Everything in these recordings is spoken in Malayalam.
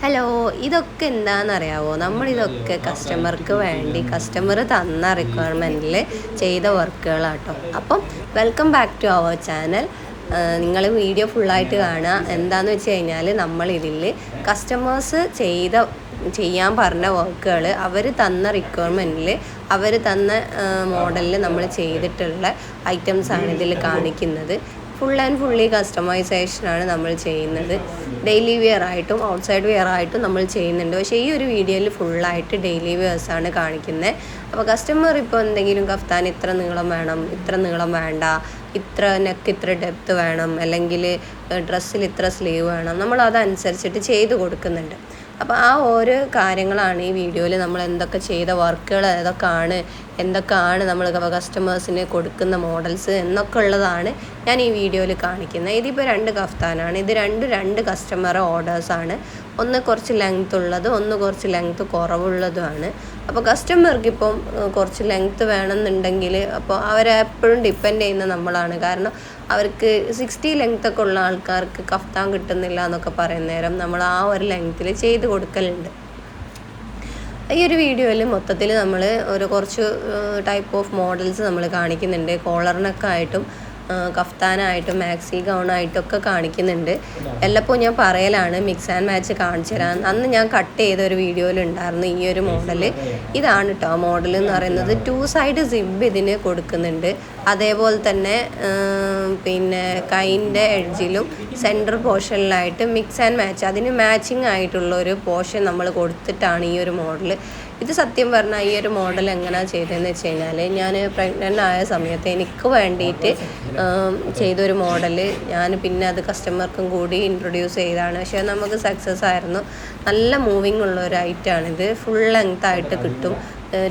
ഹലോ ഇതൊക്കെ എന്താണെന്നറിയാവോ നമ്മളിതൊക്കെ കസ്റ്റമർക്ക് വേണ്ടി കസ്റ്റമർ തന്ന റിക്വയർമെന്റിൽ ചെയ്ത വർക്കുകളാട്ടോ അപ്പം welcome back to our channel നിങ്ങൾ വീഡിയോ ഫുള്ളായിട്ട് കാണുക. എന്താണെന്ന് വെച്ച് കഴിഞ്ഞാൽ നമ്മളിതിൽ കസ്റ്റമേഴ്സ് ചെയ്ത ചെയ്യാൻ പറഞ്ഞ വർക്കുകൾ അവർ തന്ന റിക്വയർമെന്റിൽ അവർ തന്ന മോഡലിൽ നമ്മൾ ചെയ്തിട്ടുള്ള ഐറ്റംസ് ആണ് ഇതിൽ കാണിക്കുന്നത്. ഫുൾ ആൻഡ് ഫുള്ളി കസ്റ്റമൈസേഷനാണ് നമ്മൾ ചെയ്യുന്നത്. ഡെയിലി വെയർ ആയിട്ടും ഔട്ട്സൈഡ് വെയർ ആയിട്ടും നമ്മൾ ചെയ്യുന്നുണ്ട്. പക്ഷേ ഈ ഒരു വീഡിയോയിൽ ഫുള്ളായിട്ട് ഡെയിലി വെയേഴ്സാണ് കാണിക്കുന്നത് അപ്പോൾ കസ്റ്റമർ ഇപ്പോൾ എന്തെങ്കിലും കഫ്താൻ ഇത്ര നീളം വേണം ഇത്ര നീളം വേണ്ട ഇത്ര നെക്ക് ഇത്ര ഡെപ്ത് വേണം അല്ലെങ്കിൽ ഡ്രസ്സിൽ ഇത്ര സ്ലീവ് വേണം നമ്മൾ അതനുസരിച്ചിട്ട് ചെയ്ത് കൊടുക്കുന്നുണ്ട്. അപ്പോൾ ആ ഓരോ കാര്യങ്ങളാണ് ഈ വീഡിയോയിൽ നമ്മൾ എന്തൊക്കെ ചെയ്ത വർക്കുകൾ ഏതൊക്കെയാണ് എന്തൊക്കെയാണ് നമ്മൾ കസ്റ്റമേഴ്സിന് കൊടുക്കുന്ന മോഡൽസ് എന്നൊക്കെ ഉള്ളതാണ് ഞാൻ ഈ വീഡിയോയിൽ കാണിക്കുന്നത്. ഇതിപ്പോൾ രണ്ട് കഫ്താനാണ്. ഇത് രണ്ട് രണ്ട് കസ്റ്റമർ ഓർഡേഴ്സാണ് ഒന്ന് കുറച്ച് ലെങ്ത് ഉള്ളത് ഒന്ന് കുറച്ച് ലെങ്ത് കുറവുള്ളതുമാണ്. അപ്പോൾ കസ്റ്റമർക്ക് ഇപ്പം കുറച്ച് ലെങ്ത് വേണമെന്നുണ്ടെങ്കിൽ അപ്പോൾ അവരെപ്പോഴും ഡിപ്പെൻഡ് ചെയ്യുന്ന നമ്മളാണ്. കാരണം അവർക്ക് സിക്സ്റ്റി ലെങ്ത് ഒക്കെ ഉള്ള ആൾക്കാർക്ക് കഫ്താൻ കിട്ടുന്നില്ല എന്നൊക്കെ പറയുന്ന നേരം നമ്മൾ ആ ഒരു ലെങ്ത്തിൽ ചെയ്ത് കൊടുക്കലുണ്ട്. ഈ ഒരു വീഡിയോയിൽ മൊത്തത്തിൽ നമ്മൾ ഒരു കുറച്ച് ടൈപ്പ് ഓഫ് മോഡൽസ് നമ്മൾ കാണിക്കുന്നുണ്ട്. കോളറിനൊക്കെ ആയിട്ടും കഫ്താനായിട്ടും മാക്സി ഗൗണായിട്ടും ഒക്കെ കാണിക്കുന്നുണ്ട്. എല്ലപ്പോൾ ഞാൻ പറയലാണ് മിക്സ് ആൻഡ് മാച്ച് കാണിച്ചു തരാൻ അന്ന് ഞാൻ കട്ട് ചെയ്ത ഒരു വീഡിയോയിൽ ഉണ്ടായിരുന്നു ഈ ഒരു മോഡൽ ഇതാണ് കേട്ടോ മോഡൽ എന്ന് പറയുന്നത്. ടു സൈഡ് സിബ് ഇതിന് കൊടുക്കുന്നുണ്ട്. അതേപോലെ തന്നെ പിന്നെ കൈന്റെ എഡ്ജിലും സെന്റർ പോർഷനിലായിട്ട് മിക്സ് ആൻഡ് മാച്ച് അതിന് മാച്ചിങ് ആയിട്ടുള്ള ഒരു പോർഷൻ നമ്മൾ കൊടുത്തിട്ടാണ് ഈ ഒരു മോഡൽ ഇത് സത്യം പറഞ്ഞാൽ ഈ ഒരു മോഡൽ എങ്ങനെയാണ് ചെയ്തതെന്ന് വെച്ച് കഴിഞ്ഞാൽ ഞാൻ പ്രഗ്നന്റ് ആയ സമയത്ത് എനിക്ക് വേണ്ടിയിട്ട് ചെയ്തൊരു മോഡൽ ഞാൻ പിന്നെ അത് കസ്റ്റമർക്കും കൂടി ഇൻട്രൊഡ്യൂസ് ചെയ്താണ്. പക്ഷേ നമുക്ക് സക്സസ് ആയിരുന്നു. നല്ല മൂവിങ് ഉള്ള ഒരു ഐറ്റമാണിത് ഫുൾ ലെങ്ത് ആയിട്ട് കിട്ടും.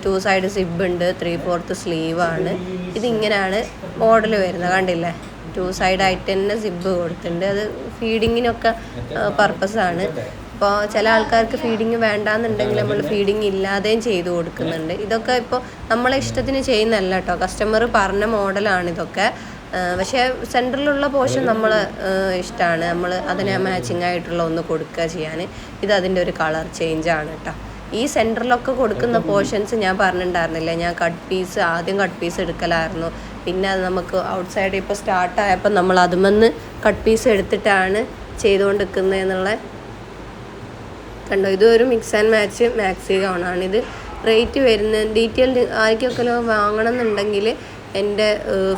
ടു സൈഡ് സിബ് ഉണ്ട് ത്രീ ഫോർത്ത് സ്ലീവാണ് ഇതിങ്ങനെയാണ് മോഡൽ വരുന്നത്. കണ്ടില്ലേ? ടു സൈഡായിട്ട് തന്നെ സിബ് കൊടുത്തിട്ടുണ്ട്. അത് ഫീഡിങ്ങിനൊക്കെ പർപ്പസാണ് ഇപ്പോൾ ചില ആൾക്കാർക്ക് ഫീഡിങ് വേണ്ടാന്നുണ്ടെങ്കിൽ നമ്മൾ ഫീഡിങ് ഇല്ലാതെയും ചെയ്തു കൊടുക്കുന്നുണ്ട്. ഇതൊക്കെ ഇപ്പോൾ നമ്മളെ ഇഷ്ടത്തിന് ചെയ്യുന്നല്ല കേട്ടോ. കസ്റ്റമർ പറഞ്ഞ മോഡലാണ് ഇതൊക്കെ. പക്ഷേ സെന്ററിലുള്ള പോർഷൻ നമ്മൾ ഇഷ്ടമാണ് നമ്മൾ അതിനെ മാച്ചിങ് ആയിട്ടുള്ള ഒന്ന് കൊടുക്കുക ചെയ്യാൻ. ഇത് അതിന്റെ ഒരു കളർ ചേഞ്ച് ആണ് കേട്ടോ. ഈ സെന്ററിലൊക്കെ കൊടുക്കുന്ന പോർഷൻസ് ഞാൻ പറഞ്ഞിട്ടുണ്ടായിരുന്നില്ല? ഞാൻ കട്ട് പീസ് ആദ്യം കട്ട് പീസ് എടുക്കലായിരുന്നു. പിന്നെ അത് നമുക്ക് ഔട്ട് സൈഡ് ഇപ്പോൾ സ്റ്റാർട്ടായപ്പോൾ നമ്മൾ അതുമെന്ന് കട്ട് പീസ് എടുത്തിട്ടാണ് ചെയ്തുകൊണ്ട് എന്നുള്ള കണ്ടോ? ഇതൊരു മിക്സ് ആൻഡ് മാച്ച് മാക്സി ഗൗണാണ് ഇത് റേറ്റ് വരുന്ന ഡീറ്റെയിൽ ആർക്കൊക്കെ വാങ്ങണം എന്നുണ്ടെങ്കിൽ എന്റെ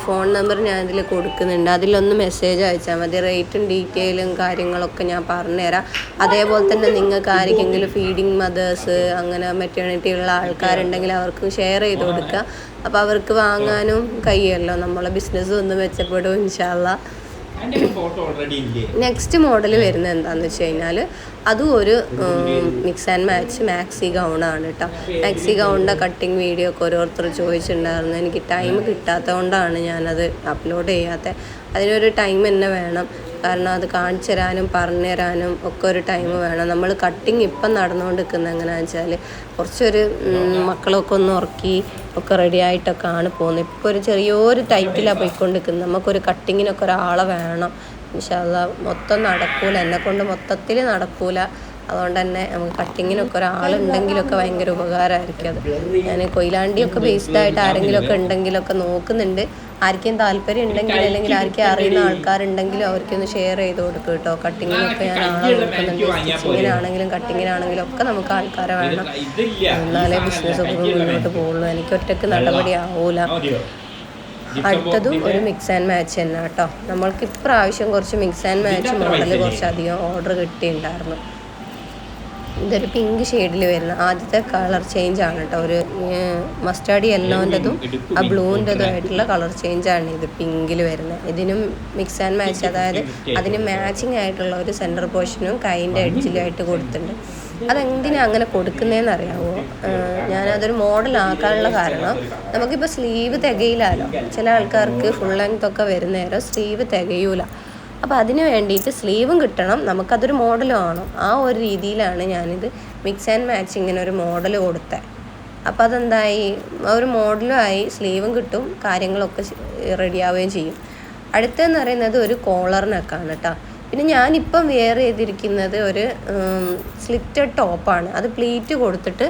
ഫോൺ നമ്പർ ഞാൻ ഇതിൽ കൊടുക്കുന്നുണ്ട്. അതിലൊന്ന് മെസ്സേജ് അയച്ചാൽ മതി. റേറ്റും ഡീറ്റെയിലും കാര്യങ്ങളൊക്കെ ഞാൻ പറഞ്ഞുതരാം. അതേപോലെ തന്നെ നിങ്ങൾക്ക് ആർക്കെങ്കിലും ഫീഡിങ് മദേഴ്സ് അങ്ങനെ മെറ്റേണിറ്റി ഉള്ള ആൾക്കാരുണ്ടെങ്കിൽ അവർക്ക് ഷെയർ ചെയ്ത് കൊടുക്കുക. അപ്പോൾ അവർക്ക് വാങ്ങാനും കഴിയുമല്ലോ. നമ്മളെ ബിസിനസ് ഒന്ന് മെച്ചപ്പെടും ഇൻഷാല്ല നെക്സ്റ്റ് മോഡൽ വരുന്നത് എന്താണെന്ന് വെച്ച് കഴിഞ്ഞാൽ അതും ഒരു മിക്സ് ആൻഡ് മാച്ച് മാക്സി ഗൗണാണ് കേട്ടോ. മാക്സി ഗൗണിന്റെ കട്ടിങ് വീഡിയോ ഒക്കെ ഓരോരുത്തർ ചോദിച്ചിട്ടുണ്ടായിരുന്നു. എനിക്ക് ടൈം കിട്ടാത്തത് കൊണ്ടാണ് ഞാനത് അപ്ലോഡ് ചെയ്യാത്തത് അതിനൊരു ടൈം തന്നെ വേണം. കാരണം അത് കാണിച്ചു തരാനും പറഞ്ഞു തരാനും ഒക്കെ ഒരു ടൈം വേണം. നമ്മൾ കട്ടിങ് ഇപ്പം നടന്നുകൊണ്ട് നിൽക്കുന്നത് എങ്ങനെയാണെന്ന് വെച്ചാൽ കുറച്ചൊരു മക്കളൊക്കെ ഒന്ന് ഉറക്കി ഒക്കെ റെഡി ആയിട്ടൊക്കെയാണ് പോകുന്നത്. ഇപ്പോൾ ഒരു ചെറിയൊരു ടൈറ്റിലാണ് പോയിക്കൊണ്ടിരിക്കുന്നത്. നമുക്കൊരു കട്ടിങ്ങിനൊക്കെ ഒരാളെ വേണം. ഇൻഷാല്ല മൊത്തം നടക്കൂല. എന്നെക്കൊണ്ട് മൊത്തത്തിൽ നടക്കൂല. അതുകൊണ്ട് തന്നെ നമുക്ക് കട്ടിങ്ങിനൊക്കെ ഒരാളുണ്ടെങ്കിലൊക്കെ ഭയങ്കര ഉപകാരമായിരിക്കും അത്. ഞാൻ കൊയിലാണ്ടിയൊക്കെ ആയിട്ട് ആരെങ്കിലുമൊക്കെ ഉണ്ടെങ്കിലൊക്കെ നോക്കുന്നുണ്ട്. ആർക്കും താല്പര്യം ഉണ്ടെങ്കിൽ അല്ലെങ്കിൽ ആർക്കും അറിയുന്ന ആൾക്കാരുണ്ടെങ്കിലും അവർക്കൊന്ന് ഷെയർ ചെയ്ത് കൊടുക്കും കേട്ടോ. കട്ടിങ്ങിനൊക്കെ ഞാൻ സ്റ്റിച്ചിങ്ങിനാണെങ്കിലും കട്ടിങ്ങിനാണെങ്കിലും ഒക്കെ നമുക്ക് ആൾക്കാരെ വേണം. എന്നാലേ ബിസിനസ് ഒക്കെ മുന്നോട്ട് പോകുള്ളൂ. എനിക്ക് ഒറ്റയ്ക്ക് നടപടി ആവൂല. അടുത്തതും ഒരു മിക്സ് ആൻഡ് മാച്ച് തന്നെ കേട്ടോ. നമ്മൾക്ക് ഇപ്രാവശ്യം കുറച്ച് മിക്സ് ആൻഡ് മാച്ച് മോഡൽ കുറച്ചധികം ഓർഡർ കിട്ടിയിട്ടുണ്ടായിരുന്നു. ഇതൊരു പിങ്ക് ഷെയ്ഡിൽ വരുന്ന ആദ്യത്തെ കളർ ചേഞ്ച് ആണ് കേട്ടോ ഒരു മസ്റ്റാർഡ് യെല്ലോന്റെതും ആ ബ്ലൂവിന്റെതും ആയിട്ടുള്ള കളർ ചേഞ്ച് ആണ് ഇത് പിങ്കിൽ വരുന്നത്. ഇതിനും മിക്സ് ആൻഡ് മാച്ച് അതായത് അതിന് മാച്ചിങ് ആയിട്ടുള്ള ഒരു സെന്റർ പോർഷനും കൈന്റെ എഡ്ജിലായിട്ട് കൊടുത്തിട്ടുണ്ട്. അതെന്തിനാ അങ്ങനെ കൊടുക്കുന്നതെന്ന് അറിയാമോ ഞാനതൊരു മോഡലാക്കാനുള്ള കാരണം നമുക്കിപ്പോൾ സ്ലീവ് തികയില്ലല്ലോ ചില ആൾക്കാർക്ക് ഫുൾ ലെങ്ത് ഒക്കെ വരുന്നേരം സ്ലീവ് തികയൂല. അപ്പോൾ അതിന് വേണ്ടിയിട്ട് സ്ലീവും കിട്ടണം. നമുക്കതൊരു മോഡലും ആണോ ആ ഒരു രീതിയിലാണ് ഞാനിത് മിക്സ് ആൻഡ് മാച്ചിങ്ങിന് ഒരു മോഡൽ കൊടുത്തത് അപ്പോൾ അതെന്തായി? ഒരു മോഡലും ആയി സ്ലീവും കിട്ടും കാര്യങ്ങളൊക്കെ റെഡിയാവുകയും ചെയ്യും. അടുത്തതെന്ന് പറയുന്നത് ഒരു കോളറിനൊക്കെയാണ് കേട്ടോ പിന്നെ ഞാനിപ്പം വെയർ ചെയ്തിരിക്കുന്നത് ഒരു സ്ലിറ്റഡ് ടോപ്പാണ് അത് പ്ലീറ്റ് കൊടുത്തിട്ട്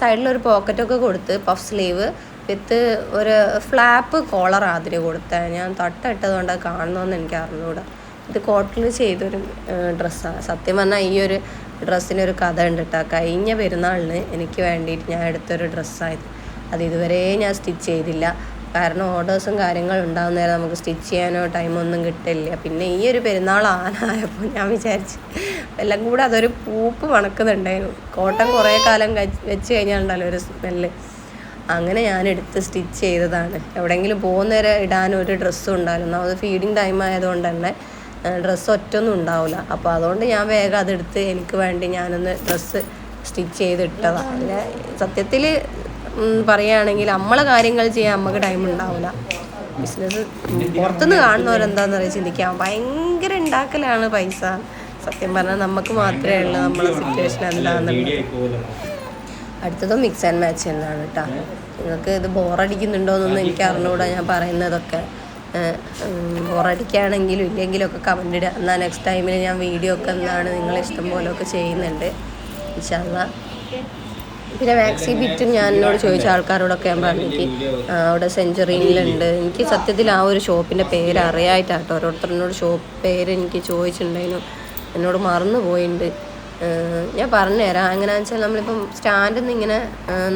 സൈഡിലൊരു പോക്കറ്റൊക്കെ കൊടുത്ത് പഫ് സ്ലീവ് വിത്ത് ഒരു ഫ്ലാപ്പ് കോളർ ആതിരി കൊടുത്ത. ഞാൻ തട്ടിട്ടതുകൊണ്ട് കാണണമെന്ന് എനിക്ക് അറിഞ്ഞുകൂടാ ഇത് കോട്ടിൽ ചെയ്തൊരു ഡ്രസ്സാണ് സത്യം പറഞ്ഞാൽ ഈ ഒരു ഡ്രസ്സിനൊരു കഥ ഉണ്ട് കേട്ടോ കഴിഞ്ഞ പെരുന്നാളിന് എനിക്ക് വേണ്ടിയിട്ട് ഞാൻ എടുത്തൊരു ഡ്രസ്സായത് അത് ഇതുവരെ ഞാൻ സ്റ്റിച്ച് ചെയ്തില്ല. കാരണം ഓർഡേഴ്സും കാര്യങ്ങളും ഉണ്ടാകുന്ന നേരം നമുക്ക് സ്റ്റിച്ച് ചെയ്യാനോ ടൈമൊന്നും കിട്ടില്ല. പിന്നെ ഈ ഒരു പെരുന്നാൾ ആനായപ്പോൾ ഞാൻ വിചാരിച്ച് എല്ലാം കൂടെ അതൊരു പൂപ്പ് മണക്കുന്നുണ്ടായിരുന്നു. കോട്ടൺ കുറേ കാലം വെച്ച് കഴിഞ്ഞാൽ ഉണ്ടല്ലോ ഒരു സ്മെല്ല് അങ്ങനെ ഞാൻ എടുത്ത് സ്റ്റിച്ച് ചെയ്തതാണ്. എവിടെയെങ്കിലും പോകുന്നേരം ഇടാൻ ഒരു ഡ്രസ്സും ഉണ്ടായിരുന്നു. അത് ഫീഡിങ് ടൈം ആയതുകൊണ്ട് തന്നെ ഡ്രസ്സ് ഒറ്റൊന്നും ഉണ്ടാവില്ല. അപ്പോൾ അതുകൊണ്ട് ഞാൻ വേഗം അതെടുത്ത് എനിക്ക് വേണ്ടി ഞാനൊന്ന് ഡ്രസ്സ് സ്റ്റിച്ച് ചെയ്തിട്ടതാണ് സത്യത്തിൽ പറയുകയാണെങ്കിൽ നമ്മളെ കാര്യങ്ങൾ ചെയ്യാൻ നമുക്ക് ടൈം ഉണ്ടാവില്ല. ബിസിനസ് പുറത്തുനിന്ന് കാണുന്നവരെന്താന്ന് പറയുക ചിന്തിക്കാം. ഭയങ്കര ഉണ്ടാക്കലാണ് പൈസ. സത്യം പറഞ്ഞാൽ നമുക്ക് മാത്രമേ ഉള്ളൂ നമ്മളെ സിറ്റുവേഷൻ എന്താണെന്നുള്ളത് അടുത്തത് മിക്സ് ആൻഡ് മാച്ച് തന്നെയാണ് കേട്ടോ നിങ്ങൾക്ക് ഇത് ബോറടിക്കുന്നുണ്ടോ എന്നൊന്നും എനിക്ക് അറിഞ്ഞുകൂടാ ഞാൻ പറയുന്നതൊക്കെ. ബോറടിക്കുകയാണെങ്കിലും ഇല്ലെങ്കിലും ഒക്കെ കമന്റ് ഇടുക. എന്നാൽ നെക്സ്റ്റ് ടൈമിൽ ഞാൻ വീഡിയോ ഒക്കെ എന്താണ് നിങ്ങളെ ഇഷ്ടം പോലെയൊക്കെ ചെയ്യുന്നുണ്ട്. ഇൻഷാല്ല പിന്നെ വാക്സിൻ ബിറ്റും ഞാൻ എന്നോട് ചോദിച്ച ആൾക്കാരോടൊക്കെ ഞാൻ പറഞ്ഞിട്ട് അവിടെ സെഞ്ചുറിയിലുണ്ട്. എനിക്ക് സത്യത്തിൽ ആ ഒരു ഷോപ്പിന്റെ പേര് അറിയായിട്ടാട്ടോ. ഓരോരുത്തരോട് ഷോപ്പ് പേര് എനിക്ക് ചോദിച്ചിട്ടുണ്ടായിരുന്നു. എന്നോട് മറന്നു പോയിട്ടുണ്ട് ഞാൻ പറഞ്ഞുതരാം എങ്ങനെയാണെന്ന് വെച്ചാൽ നമ്മളിപ്പം സ്റ്റാൻഡിൽ നിന്ന് ഇങ്ങനെ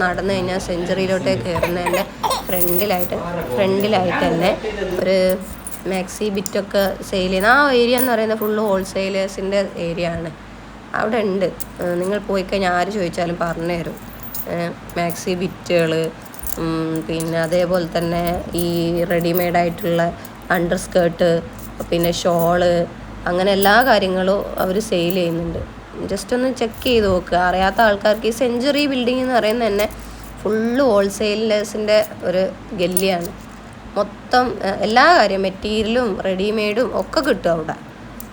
നടന്നു കഴിഞ്ഞാൽ സെഞ്ചുറിയിലോട്ട് കയറുന്നതിന്റെ ഫ്രണ്ടിലായിട്ട് ഫ്രണ്ടിലായിട്ട് തന്നെ ഒരു മാക്സി ബിറ്റൊക്കെ സെയിൽ ചെയ്യുന്ന ആ ഏരിയ എന്ന് പറയുന്നത് ഫുള്ള് ഹോൾസെയിലേഴ്സിന്റെ ഏരിയ ആണ്. അവിടെ ഉണ്ട്. നിങ്ങൾ പോയി കഴിഞ്ഞാൽ ആര് ചോദിച്ചാലും പറഞ്ഞു തരും. മാക്സി ബിറ്റുകൾ പിന്നെ അതേപോലെ തന്നെ ഈ റെഡിമെയ്ഡ് ആയിട്ടുള്ള അണ്ടർ സ്കേർട്ട് പിന്നെ ഷോൾ അങ്ങനെ എല്ലാ കാര്യങ്ങളും അവർ സെയിൽ ചെയ്യുന്നുണ്ട്. ജസ്റ്റ് ഒന്ന് ചെക്ക് ചെയ്ത് നോക്കുക അറിയാത്ത ആൾക്കാർക്ക് ഈ സെഞ്ചുറി ബിൽഡിംഗ് എന്ന് പറയുന്നത് തന്നെ ഫുള്ള് ഹോൾസെയിലേഴ്സിന്റെ ഒരു ഗല്ലിയാണ് മൊത്തം എല്ലാ കാര്യം മെറ്റീരിയലും റെഡിമെയ്ഡും ഒക്കെ കിട്ടും അവിടെ.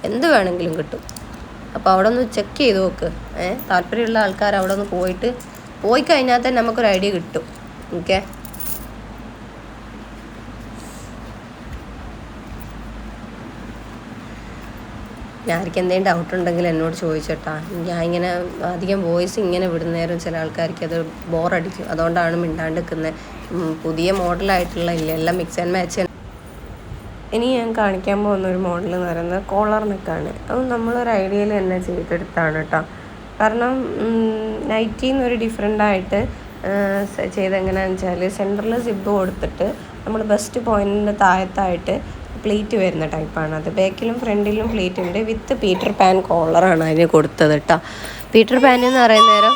എന്ത് വേണമെങ്കിലും കിട്ടും. അപ്പോൾ അവിടെ ഒന്ന് ചെക്ക് ചെയ്ത് നോക്ക്. ഏഹ് താല്പര്യമുള്ള ആൾക്കാർ അവിടെ ഒന്ന് പോയിട്ട് പോയി കഴിഞ്ഞാൽ തന്നെ നമുക്കൊരു ഐഡിയ കിട്ടും. ഓക്കെ ആർക്ക് എന്തെങ്കിലും ഡൗട്ട് ഉണ്ടെങ്കിൽ എന്നോട് ചോദിച്ചോട്ടാ. ഞാൻ ഇങ്ങനെ അധികം വോയിസ് ഇങ്ങനെ വിടുന്നേരം ചില ആൾക്കാർക്ക് അത് ബോറടിക്കും അതുകൊണ്ടാണ് മിണ്ടാണ്ട് നിൽക്കുന്നത് പുതിയ മോഡലായിട്ടുള്ള ഇല്ല? എല്ലാം മിക്സ് ആൻഡ് മാച്ച് ഇനി ഞാൻ കാണിക്കാൻ പോകുന്ന ഒരു മോഡൽ എന്ന് പറയുന്നത് കോളർ നെക്കാണ് അത് നമ്മളൊരു ഐഡിയയിൽ തന്നെ ചെയ്തെടുത്താണ് കേട്ടോ. കാരണം നൈറ്റിൽ നിന്ന് ഒരു ഡിഫറെന്റ് ആയിട്ട് ചെയ്ത് എങ്ങനെയാണെന്ന് വെച്ചാൽ സെന്ററിൽ സിബ് കൊടുത്തിട്ട് നമ്മൾ ബെസ്റ്റ് പോയിന്റിന്റെ താഴത്തായിട്ട് പ്ലീറ്റ് വരുന്ന ടൈപ്പാണ്. അത് ബാക്കിലും ഫ്രണ്ടിലും പ്ലേറ്റ് ഉണ്ട്. വിത്ത് പീറ്റർ പാൻ കോളറാണ് അതിന് കൊടുത്തത് കേട്ടോ പീറ്റർ പാൻ എന്ന് പറയുന്ന നേരം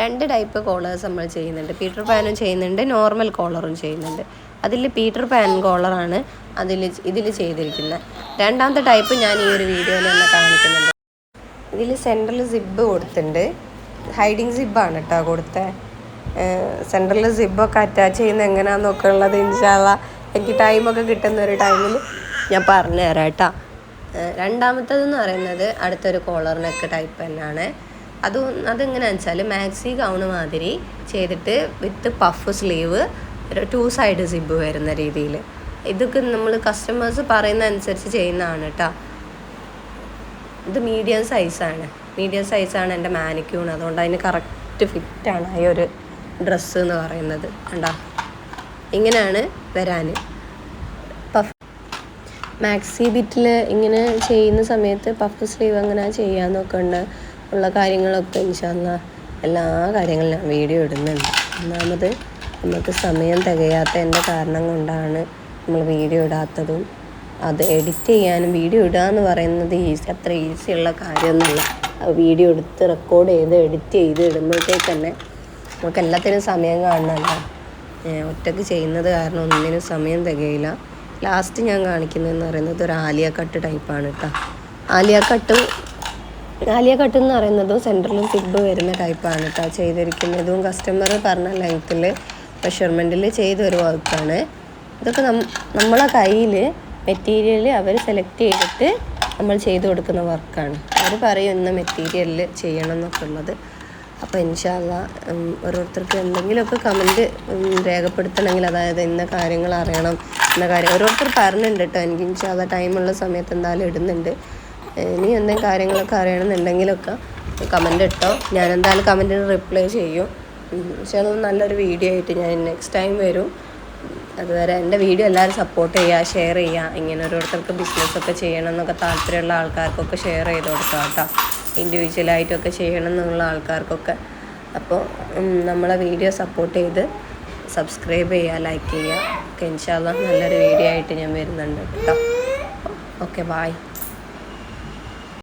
രണ്ട് ടൈപ്പ് കോളേഴ്സ് നമ്മൾ ചെയ്യുന്നുണ്ട്. പീറ്റർ പാനും ചെയ്യുന്നുണ്ട്. നോർമൽ കോളറും ചെയ്യുന്നുണ്ട്. അതിൽ പീറ്റർ പാൻ കോളറാണ് അതിൽ ഇതിൽ ചെയ്തിരിക്കുന്നത്. രണ്ടാമത്തെ ടൈപ്പ് ഞാൻ ഈ ഒരു വീഡിയോയിൽ തന്നെ കാണിക്കുന്നുണ്ട്. ഇതിൽ സെൻട്രൽ സിബ് കൊടുത്തിട്ടുണ്ട്. ഹൈഡിങ് സിബാണ് കേട്ടോ കൊടുത്തത് സെൻട്രൽ സിബൊക്കെ അറ്റാച്ച് ചെയ്യുന്ന എങ്ങനെയാണെന്നൊക്കെ ഉള്ളത് ഇൻഷാല്ല എനിക്ക് ടൈമൊക്കെ കിട്ടുന്ന ഒരു ടൈമിൽ ഞാൻ പറഞ്ഞു തരാം കേട്ടോ. രണ്ടാമത്തതെന്ന് പറയുന്നത് അടുത്തൊരു കോളർ നെക്ക് ടൈപ്പ് തന്നെയാണ്. അത് അതെങ്ങനെയാണെന്ന് വെച്ചാൽ മാക്സി ഗൗണ് മാതിരി ചെയ്തിട്ട് വിത്ത് പഫ് സ്ലീവ് ഒരു ടു സൈഡ് സിബ് വരുന്ന രീതിയിൽ ഇതൊക്കെ നമ്മൾ കസ്റ്റമേഴ്സ് പറയുന്ന അനുസരിച്ച് ചെയ്യുന്നതാണ് കേട്ടോ. ഇത് മീഡിയം സൈസാണ് മീഡിയം സൈസാണ് എന്റെ മാനിക്യൂൺ അതുകൊണ്ട് അതിന് കറക്റ്റ് ഫിറ്റാണ് ഈ ഒരു ഡ്രസ്സ് എന്ന് പറയുന്നത്. കണ്ടാ? ഇങ്ങനെയാണ് വരാൻ. പഫ് മാക്സി ബിറ്റിൽ ഇങ്ങനെ ചെയ്യുന്ന സമയത്ത് പഫ് സ്ലീവ് അങ്ങനെ ചെയ്യാമെന്നൊക്കെ ഉണ്ട്. ഉള്ള കാര്യങ്ങളൊക്കെ ഇൻഷാല്ല എല്ലാ കാര്യങ്ങളും വീഡിയോ ഇടുന്നുണ്ട്. ഒന്നാമത് നമുക്ക് സമയം തികയാത്തതിന്റെ കാരണം കൊണ്ടാണ് നമ്മൾ വീഡിയോ ഇടാത്തതും. അത് എഡിറ്റ് ചെയ്യാനും വീഡിയോ ഇടുക എന്ന് പറയുന്നത് ഈസി അത്ര ഈസിയുള്ള കാര്യമൊന്നുമല്ല. വീഡിയോ എടുത്ത് റെക്കോർഡ് ചെയ്ത് എഡിറ്റ് ചെയ്ത് ഇടുമ്പോഴത്തേക്ക് തന്നെ നമുക്ക് എല്ലാത്തിനും സമയം കാണണമല്ലോ ഒറ്റയ്ക്ക് ചെയ്യുന്നത് കാരണം ഒന്നിനും സമയം തികയില്ല. ലാസ്റ്റ് ഞാൻ കാണിക്കുന്നതെന്ന് പറയുന്നത് ഒരു ആലിയ കട്ട് ടൈപ്പാണ് കേട്ടോ ആലിയ കട്ട് ആലിയ കട്ട് എന്ന് പറയുന്നതും സെൻട്രലും സിബ് വരുന്ന ടൈപ്പാണ് കേട്ടോ ചെയ്തിരിക്കുന്നതും കസ്റ്റമർ പറഞ്ഞ ലെങ്ത്തിൽ മെഷർമെന്റിൽ ചെയ്തൊരു വർക്കാണ് ഇതൊക്കെ നമ്മളെ കയ്യിൽ മെറ്റീരിയൽ അവർ സെലക്ട് ചെയ്തിട്ട് നമ്മൾ ചെയ്തു കൊടുക്കുന്ന വർക്കാണ് അവർ പറയും ഇന്ന മെറ്റീരിയലിൽ ചെയ്യണം എന്നൊക്കെ ഉള്ളത്. അപ്പോൾ ഇൻഷാല്ല ഓരോരുത്തർക്ക് എന്തെങ്കിലുമൊക്കെ കമന്റ് രേഖപ്പെടുത്തണമെങ്കിൽ അതായത് ഇന്ന കാര്യങ്ങൾ അറിയണം എന്ന കാര്യം ഓരോരുത്തർ പറഞ്ഞിട്ടുണ്ട് കേട്ടോ. എനിക്ക് ഇൻഷാല്ല ടൈമുള്ള സമയത്ത് എന്തായാലും ഇടുന്നുണ്ട്. ഇനി എന്തെങ്കിലും കാര്യങ്ങളൊക്കെ അറിയണമെന്നുണ്ടെങ്കിലൊക്കെ കമന്റ് ഇട്ടോ. ഞാൻ എന്തായാലും കമന്റിന് റിപ്ലൈ ചെയ്യും. പക്ഷേ നല്ലൊരു വീഡിയോ ആയിട്ട് ഞാൻ നെക്സ്റ്റ് ടൈം വരും. അതുവരെ എന്റെ വീഡിയോ എല്ലാവരും സപ്പോർട്ട് ചെയ്യുക ഷെയർ ചെയ്യുക. ഇങ്ങനെ ഓരോരുത്തർക്ക് ബിസിനസ്സൊക്കെ ചെയ്യണം എന്നൊക്കെ താല്പര്യമുള്ള ആൾക്കാർക്കൊക്കെ ഷെയർ ചെയ്ത് കൊടുക്കാം കേട്ടോ. ഇൻഡിവിജ്വലായിട്ടൊക്കെ ചെയ്യണം എന്നുള്ള ആൾക്കാർക്കൊക്കെ. അപ്പോൾ നമ്മളെ വീഡിയോ സപ്പോർട്ട് ചെയ്ത് സബ്സ്ക്രൈബ് ചെയ്യുക ലൈക്ക് ചെയ്യുക. ഒക്കെ നല്ലൊരു വീഡിയോ ആയിട്ട് ഞാൻ വരുന്നുണ്ട് കേട്ടോ. Okay bye